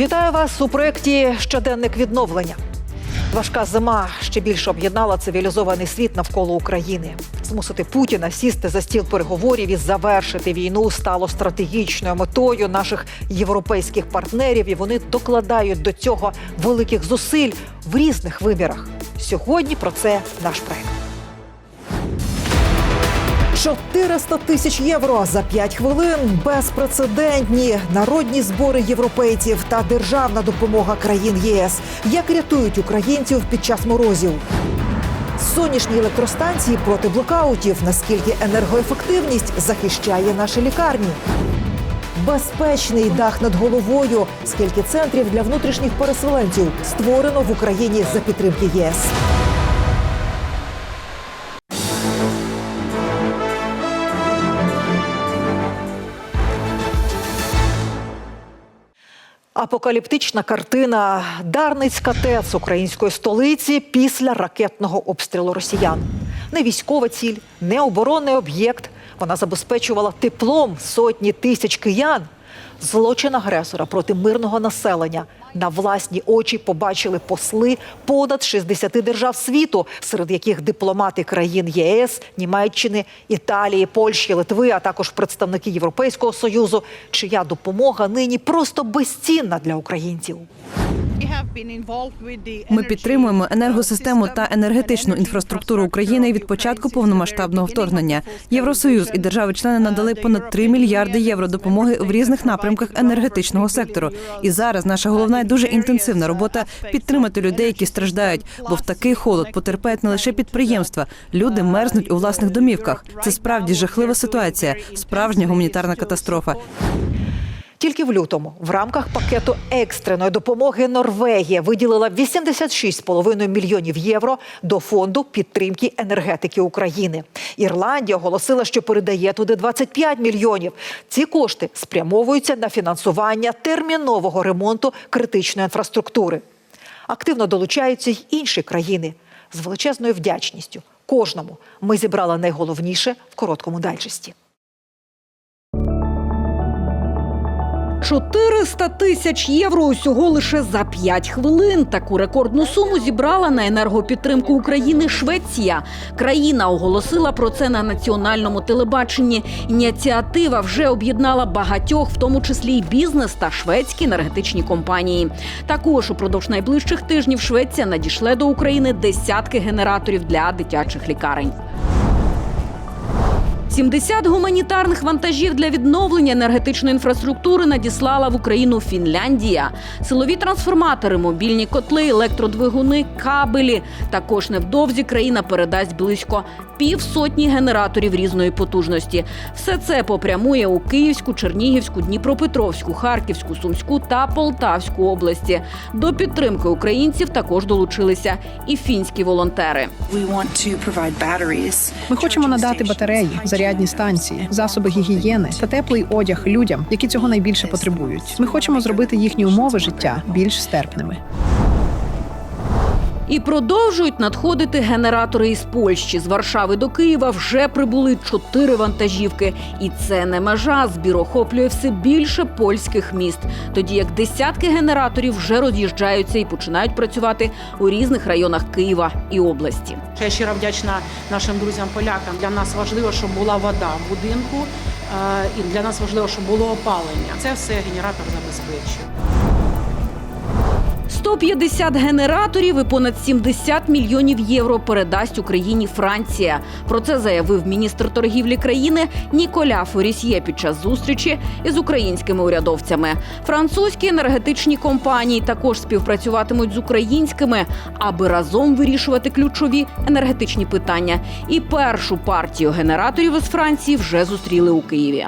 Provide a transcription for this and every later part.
Вітаю вас у проєкті Щоденник відновлення. Важка зима ще більше об'єднала цивілізований світ навколо України. Змусити Путіна сісти за стіл переговорів і завершити війну стало стратегічною метою наших європейських партнерів, і вони докладають до цього великих зусиль в різних вимірах. Сьогодні про це наш проект. 400 тисяч євро за 5 хвилин. Безпрецедентні народні збори європейців та державна допомога країн ЄС. Як рятують українців під час морозів? Сонячні електростанції проти блокаутів. Наскільки енергоефективність захищає наші лікарні? Безпечний дах над головою. Скільки центрів для внутрішніх переселенців створено в Україні за підтримки ЄС? Апокаліптична картина Дарницька ТЕЦ української столиці після ракетного обстрілу росіян. Не військова ціль, не оборонний об'єкт. Вона забезпечувала теплом сотні тисяч киян. Злочин агресора проти мирного населення на власні очі побачили посли понад 60 держав світу, серед яких дипломати країн ЄС, Німеччини, Італії, Польщі, Литви, а також представники Європейського союзу, чия допомога нині просто безцінна для українців. Ми підтримуємо енергосистему та енергетичну інфраструктуру України від початку повномасштабного вторгнення. Євросоюз і держави-члени надали понад 3 мільярди євро допомоги в різних напрямках енергетичного сектору. І зараз наша головна і дуже інтенсивна робота підтримати людей, які страждають, бо в такий холод потерпають не лише підприємства. Люди мерзнуть у власних домівках. Це справді жахлива ситуація, справжня гуманітарна катастрофа. Тільки в лютому в рамках пакету екстреної допомоги Норвегія виділила 86,5 мільйонів євро до фонду підтримки енергетики України. Ірландія оголосила, що передає туди 25 мільйонів. Ці кошти спрямовуються на фінансування термінового ремонту критичної інфраструктури. Активно долучаються й інші країни з величезною вдячністю. Кожному ми зібрали найголовніше в короткому дайджесті. 400 тисяч євро усього лише за 5 хвилин. Таку рекордну суму зібрала на енергопідтримку України Швеція. Країна оголосила про це на національному телебаченні. Ініціатива вже об'єднала багатьох, в тому числі й бізнес та шведські енергетичні компанії. Також упродовж найближчих тижнів Швеція надішле до України десятки генераторів для дитячих лікарень. 70 гуманітарних вантажів для відновлення енергетичної інфраструктури надіслала в Україну Фінляндія. Силові трансформатори, мобільні котли, електродвигуни, кабелі. Також невдовзі країна передасть близько півсотні генераторів різної потужності. Все це попрямує у Київську, Чернігівську, Дніпропетровську, Харківську, Сумську та Полтавську області. До підтримки українців також долучилися і фінські волонтери. Ми хочемо надати батареї, зарядні станції, засоби гігієни та теплий одяг людям, які цього найбільше потребують. Ми хочемо зробити їхні умови життя більш стерпними. І продовжують надходити генератори із Польщі. З Варшави до Києва вже прибули чотири вантажівки. І це не межа. Збір охоплює все більше польських міст. Тоді як десятки генераторів вже роз'їжджаються і починають працювати у різних районах Києва і області. Я щиро вдячна нашим друзям-полякам. Для нас важливо, щоб була вода в будинку, е, і для нас важливо, щоб було опалення. Це все генератор забезпечує. 150 генераторів і понад 70 мільйонів євро передасть Україні Франція. Про це заявив міністр торгівлі країни Ніколя Форісьє під час зустрічі із українськими урядовцями. Французькі енергетичні компанії також співпрацюватимуть з українськими, аби разом вирішувати ключові енергетичні питання. І першу партію генераторів із Франції вже зустріли у Києві.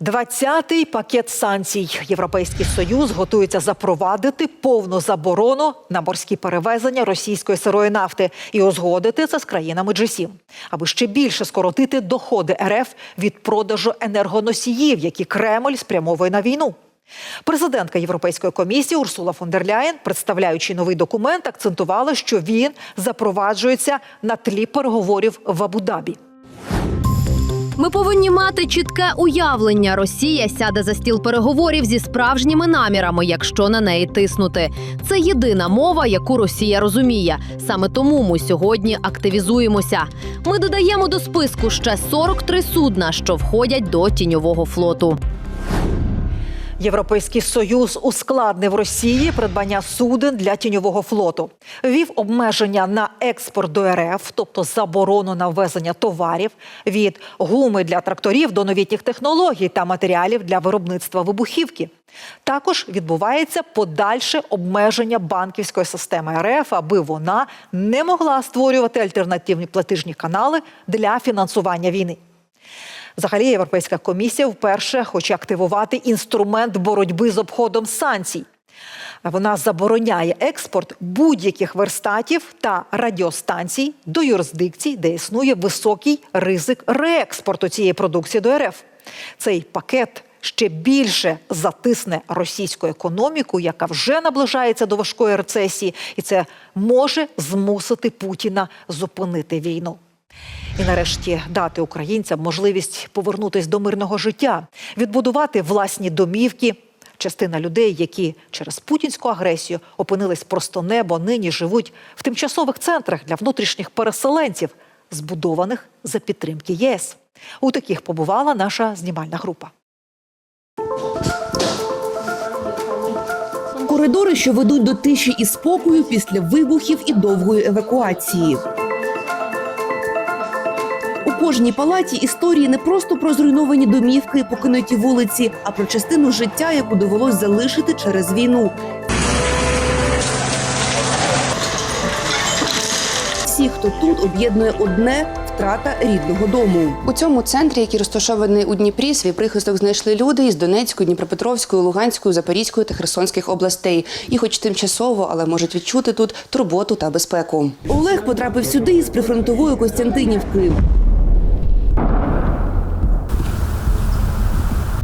20-й пакет санкцій. Європейський союз готується запровадити повну заборону на морські перевезення російської сирої нафти і узгодити це з країнами G7, аби ще більше скоротити доходи РФ від продажу енергоносіїв, які Кремль спрямовує на війну. Президентка Європейської комісії Урсула фон дер Ляєн, представляючи новий документ, акцентувала, що він запроваджується на тлі переговорів в Абу-Дабі. Ми повинні мати чітке уявлення. Росія сяде за стіл переговорів зі справжніми намірами, якщо на неї тиснути. Це єдина мова, яку Росія розуміє. Саме тому ми сьогодні активізуємося. Ми додаємо до списку ще 43 судна, що входять до тіньового флоту. Європейський союз ускладнив Росії придбання суден для тіньового флоту, ввів обмеження на експорт до РФ, тобто заборону на ввезення товарів від гуми для тракторів до новітніх технологій та матеріалів для виробництва вибухівки. Також відбувається подальше обмеження банківської системи РФ, аби вона не могла створювати альтернативні платежні канали для фінансування війни. Взагалі, Європейська комісія вперше хоче активувати інструмент боротьби з обходом санкцій. Вона забороняє експорт будь-яких верстатів та радіостанцій до юрисдикцій, де існує високий ризик реекспорту цієї продукції до РФ. Цей пакет ще більше затисне російську економіку, яка вже наближається до важкої рецесії, і це може змусити Путіна зупинити війну. І нарешті дати українцям можливість повернутись до мирного життя, відбудувати власні домівки. Частина людей, які через путінську агресію опинились просто небо, нині живуть в тимчасових центрах для внутрішніх переселенців, збудованих за підтримки ЄС. У таких побувала наша знімальна група. Коридори, що ведуть до тиші і спокою після вибухів і довгої евакуації. У кожній палаті історії не просто про зруйновані домівки і покинуті вулиці, а про частину життя, яку довелось залишити через війну. Всі, хто тут, об'єднує одне втрата рідного дому. У цьому центрі, який розташований у Дніпрі, свій прихисток знайшли люди із Донецької, Дніпропетровської, Луганської, Запорізької та Херсонських областей. І, хоч тимчасово, але можуть відчути тут турботу та безпеку. Олег потрапив сюди із прифронтової Костянтинівки.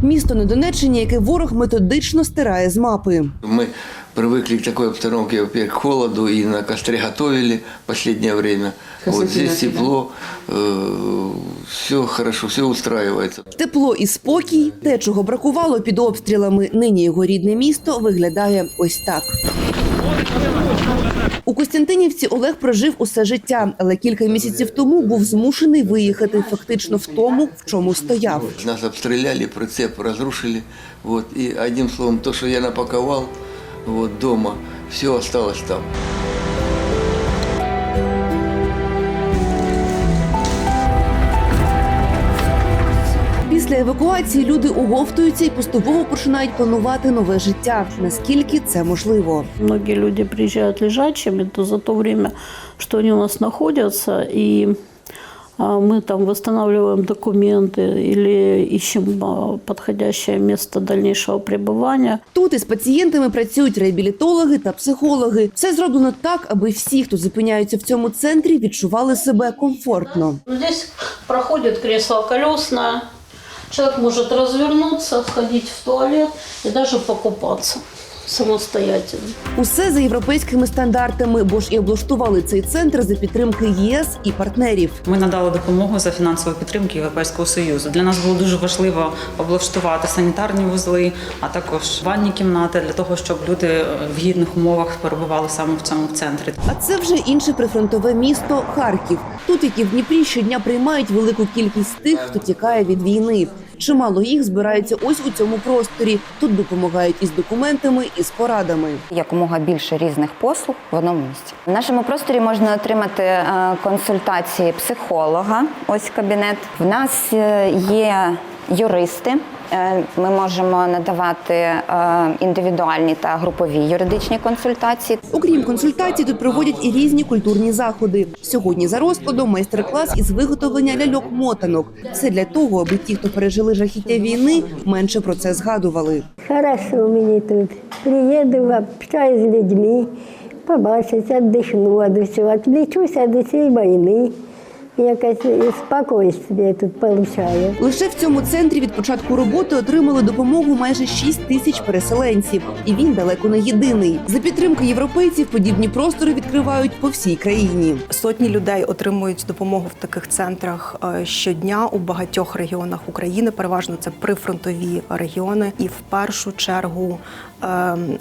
Місто на Донеччині, яке ворог методично стирає з мапи. Мы привыкли к такой обстановке, во-первых, к холоду и на костре готовили в последнее время. Вот здесь тепло, все хорошо, все устраивается. Тепло і спокій, те, чого бракувало під обстрілами. Нині його рідне місто виглядає ось так. У Костянтинівці Олег прожив усе життя, але кілька місяців тому був змушений виїхати фактично в тому, в чому стояв. Нас обстріляли, прицеп розрушили. Вот, І одним словом, то, що я напакував вот, дома, все осталось там. Після евакуації люди оговтуються і поступово починають планувати нове життя. Наскільки це можливо? Многие люди приезжают лежачими, то за то время, что они у нас находятся, и а, мы там восстанавливаем документы или ищем а, подходящее место дальнейшего пребывания. Тут із пацієнтами працюють реабілітологи та психологи. Все зроблено так, аби всі, хто зупиняються в цьому центрі, відчували себе комфортно. Ну, Здесь проходит кресло колесное. Человек может развернуться, сходить в туалет и даже покупаться самостоятельно. Усе за європейськими стандартами, бо ж і облаштували цей центр за підтримки ЄС і партнерів. Ми надали допомогу за фінансової підтримки Європейського союзу. Для нас було дуже важливо облаштувати санітарні вузли, а також ванні кімнати для того, щоб люди в гідних умовах перебували саме в цьому центрі. А це вже інше прифронтове місто Харків. Тут, як і в Дніпрі, щодня приймають велику кількість тих, хто тікає від війни. Чимало їх збирається ось у цьому просторі. Тут допомагають із документами, і з порадами. якомога більше різних послуг в одному місці. В нашому просторі можна отримати е, консультації психолога. Ось кабінет. В нас е, є юристи. Е, Ми можемо надавати е, індивідуальні та групові юридичні консультації. Окрім консультацій, тут проводять і різні культурні заходи. Сьогодні за розкладом майстер-клас із виготовлення ляльок-мотанок. Все для того, аби ті, хто пережили жахіття війни, менше про це згадували. Хорошо мені тут. Приїду, общаюсь з людьми, побачусь, віддихну від усього, відвлічуся від цієї війни. Якесь спокійствие тут получаю. Лише в цьому центрі від початку роботи отримали допомогу майже 6 тисяч переселенців, і він далеко не єдиний. За підтримки європейців подібні простори відкривають по всій країні. Сотні людей отримують допомогу в таких центрах е, щодня у багатьох регіонах України. Переважно це прифронтові регіони, і в першу чергу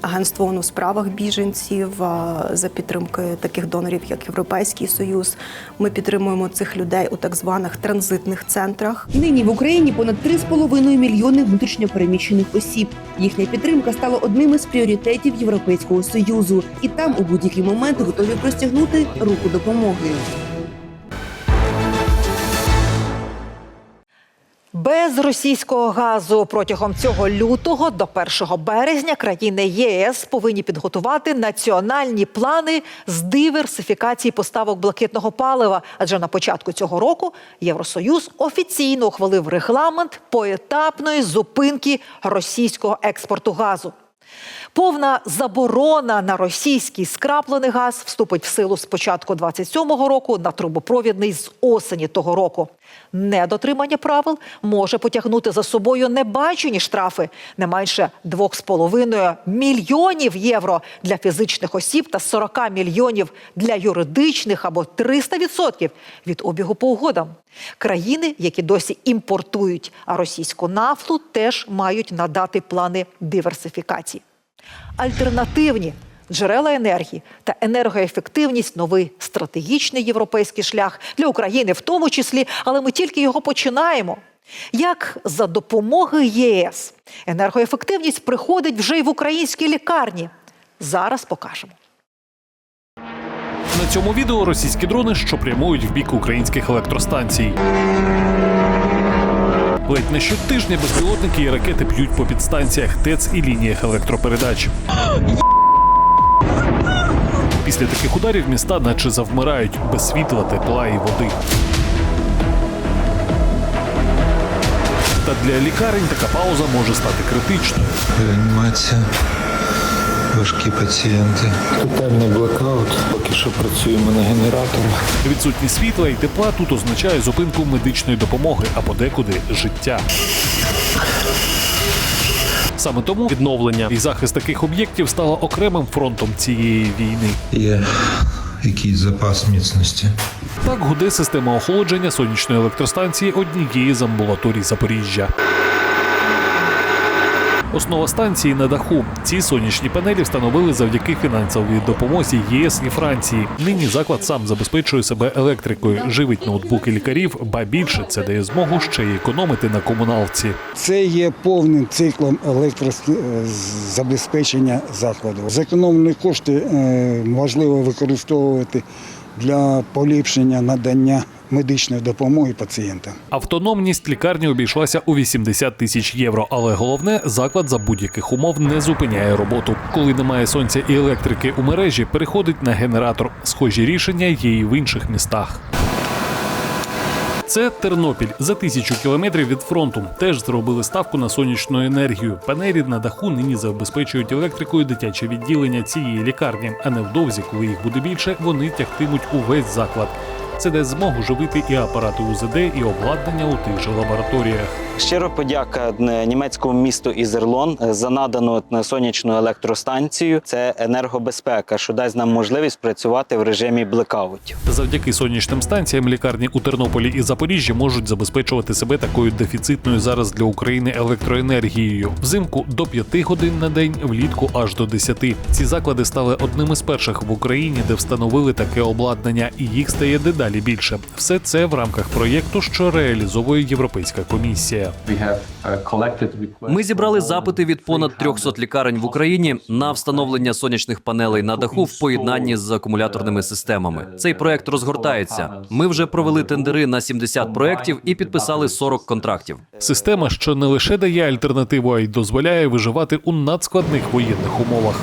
агентство ООН у справах біженців е, за підтримки таких донорів, як Європейський Союз. Ми підтримуємо цих людей у так званих транзитних центрах. Нині в Україні понад 3,5 мільйони внутрішньопереміщених осіб. Їхня підтримка стала одним із пріоритетів Європейського союзу, і там у будь-який момент готові простягнути руку допомоги. Без російського газу протягом цього лютого до 1 березня країни ЄС повинні підготувати національні плани з диверсифікації поставок блакитного палива. Адже на початку цього року Євросоюз офіційно ухвалив регламент поетапної зупинки російського експорту газу. Повна заборона на російський скраплений газ вступить в силу з початку 27-го року на трубопровідний з осені того року. Недотримання правил може потягнути за собою небачені штрафи не менше 2,5 мільйонів євро для фізичних осіб та 40 мільйонів для юридичних або 300% від обігу по угодам. Країни, які досі імпортують російську нафту, теж мають надати плани диверсифікації. Альтернативні джерела енергії та енергоефективність новий стратегічний європейський шлях для України, в тому числі, але ми тільки його починаємо. Як за допомогою ЄС енергоефективність приходить вже й в українські лікарні? Зараз покажемо. На цьому відео російські дрони, що прямують в бік українських електростанцій. Ледь не щотижня безпілотники і ракети п'ють по підстанціях ТЕЦ і лініях електропередач. Після таких ударів міста наче завмирають без світла, тепла і води. Та для лікарень така пауза може стати критичною. Реанімація, важкі пацієнти. Тотальний блокаут. Поки що працюємо на генераторах. Відсутність світла і тепла тут означає зупинку медичної допомоги, а подекуди життя. Саме тому відновлення і захист таких об'єктів стало окремим фронтом цієї війни. Є якийсь запас міцності. Так гуде система охолодження сонячної електростанції однієї з амбулаторій Запоріжжя. Основа станції на даху. Ці сонячні панелі встановили завдяки фінансовій допомозі ЄС і Франції. Нині заклад сам забезпечує себе електрикою, живить ноутбуки лікарів, ба більше це дає змогу ще й економити на комуналці. Це є повним циклом електрозабезпечення закладу. Зекономлені кошти е, можливо використовувати для поліпшення надання медичної допомоги пацієнтам. Автономність лікарні обійшлася у 80 тисяч євро, але головне, заклад за будь-яких умов не зупиняє роботу. Коли немає сонця і електрики у мережі, переходить на генератор. Схожі рішення є і в інших містах. Це Тернопіль за тисячу кілометрів від фронту. Теж зробили ставку на сонячну енергію. Панелі на даху нині забезпечують електрикою дитяче відділення цієї лікарні. А невдовзі, коли їх буде більше, вони тягтимуть увесь заклад. Це дасть змогу живити і апарати УЗД, і обладнання у тих же лабораторіях. Щиро подяка німецькому місту Ізерлон за надану сонячну електростанцію. Це енергобезпека, що дасть нам можливість працювати в режимі блекаутів. Завдяки сонячним станціям лікарні у Тернополі і Запоріжжі можуть забезпечувати себе такою дефіцитною зараз для України електроенергією. Взимку до 5 годин на день, влітку аж до 10. Ці заклади стали одними з перших в Україні, де встановили таке обладнання, і їх стає дедалі більше. Все це в рамках проєкту, що реалізовує Європейська комісія. Ми зібрали запити від понад 300 лікарень в Україні на встановлення сонячних панелей на даху в поєднанні з акумуляторними системами. Цей проект розгортається. Ми вже провели тендери на 70 проєктів і підписали 40 контрактів. Система, що не лише дає альтернативу, а й дозволяє виживати у надскладних воєнних умовах.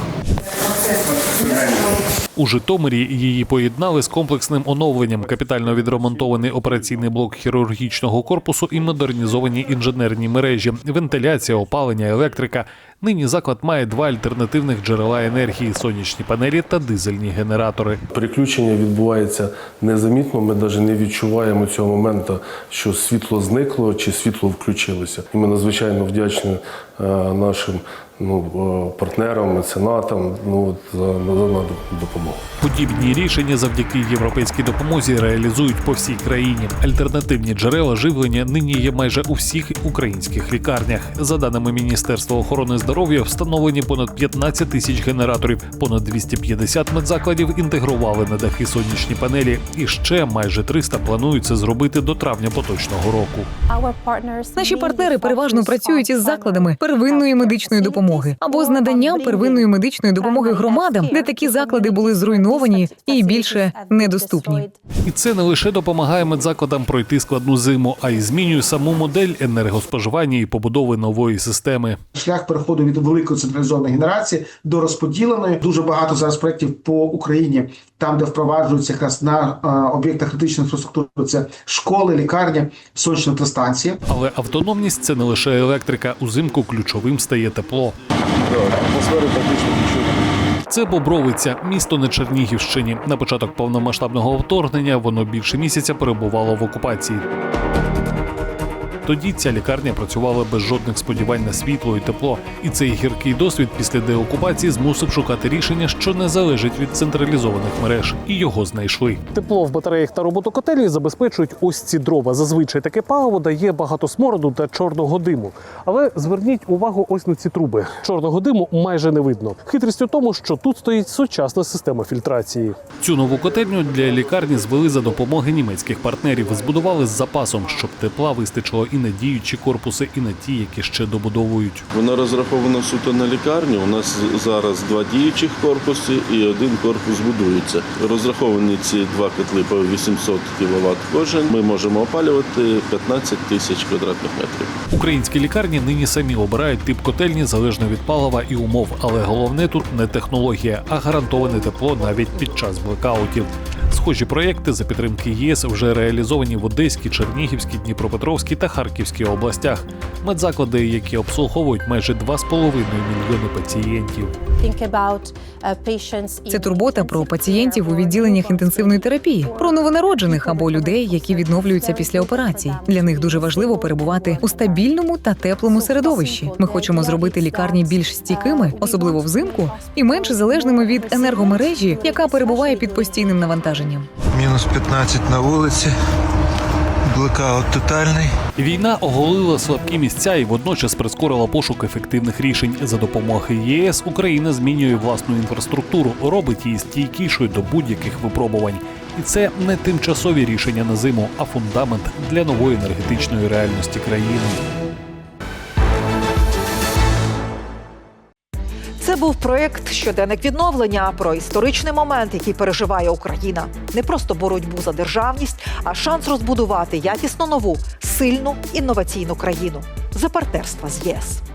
У Житомирі її поєднали з комплексним оновленням, капітально відремонтований операційний блок хірургічного корпусу і модернізовані інженерні мережі, вентиляція, опалення, електрика. Нині заклад має два альтернативних джерела енергії сонячні панелі та дизельні генератори. Переключення відбувається незамітно. Ми навіть не відчуваємо цього моменту, що світло зникло чи світло включилося. І ми надзвичайно вдячні е, нашим ну, е, партнерам, меценатам ну, за надану допомогу. Подібні рішення завдяки європейській допомозі реалізують по всій країні. Альтернативні джерела живлення нині є майже у всіх українських лікарнях. За даними Міністерства охорони здоров'я, встановлені понад 15 тисяч генераторів, понад 250 медзакладів інтегрували на дахи сонячні панелі, і ще майже 300 планують це зробити до травня поточного року. Наші партнери переважно працюють із закладами первинної медичної допомоги або з наданням первинної медичної допомоги громадам, де такі заклади були зруйновані і більше недоступні. І це не лише допомагає медзакладам пройти складну зиму, а й змінює саму модель енергоспоживання і побудови нової системи. шлях переходу від великої централізованої генерації до розподіленої. Дуже багато зараз проєктів по Україні, там де впроваджуються якраз на е, об'єктах критичної інфраструктури. Це школи, лікарні, сонячні електростанції. Але автономність це не лише електрика. Узимку ключовим стає тепло. Це Бобровиця, місто на Чернігівщині. На початок повномасштабного вторгнення воно більше місяця перебувало в окупації. Тоді ця лікарня працювала без жодних сподівань на світло і тепло. І цей гіркий досвід після деокупації змусив шукати рішення, що не залежить від централізованих мереж, і його знайшли. Тепло в батареях та роботу котелі забезпечують ось ці дрова. Зазвичай таке паливо дає багато смороду та чорного диму. Але зверніть увагу ось на ці труби. Чорного диму майже не видно. Хитрість у тому, що тут стоїть сучасна система фільтрації. Цю нову котельню для лікарні звели за допомоги німецьких партнерів. Збудували з запасом, щоб тепла вистачило і на діючі корпуси, і на ті, які ще добудовують. Вона розрахована суто на лікарню. У нас зараз два діючих корпуси і один корпус будується. Розраховані ці два котли по 800 кВт кожен. Ми можемо опалювати 15 тисяч квадратних метрів. Українські лікарні нині самі обирають тип котельні залежно від палива і умов. Але головне тут не технологія, а гарантоване тепло навіть під час блекаутів. Схожі проєкти за підтримки ЄС вже реалізовані в Одеській, Чернігівській, Дніпропетровській та Харківській областях. Медзаклади, які обслуговують майже 2,5 мільйони пацієнтів. Це турбота про пацієнтів у відділеннях інтенсивної терапії, про новонароджених або людей, які відновлюються після операцій. Для них дуже важливо перебувати у стабільному та теплому середовищі. Ми хочемо зробити лікарні більш стійкими, особливо взимку, і менш залежними від енергомережі, яка перебуває під постійним навантаженням. Мінус 15 на вулиці. Блекаут тотальний. Війна оголила слабкі місця і водночас прискорила пошук ефективних рішень. За допомогою ЄС Україна змінює власну інфраструктуру, робить її стійкішою до будь-яких випробувань. І це не тимчасові рішення на зиму, а фундамент для нової енергетичної реальності країни. Був проєкт Щоденник відновлення про історичний момент, який переживає Україна. Не просто боротьбу за державність, а шанс розбудувати якісно нову, сильну інноваційну країну за партнерства з ЄС.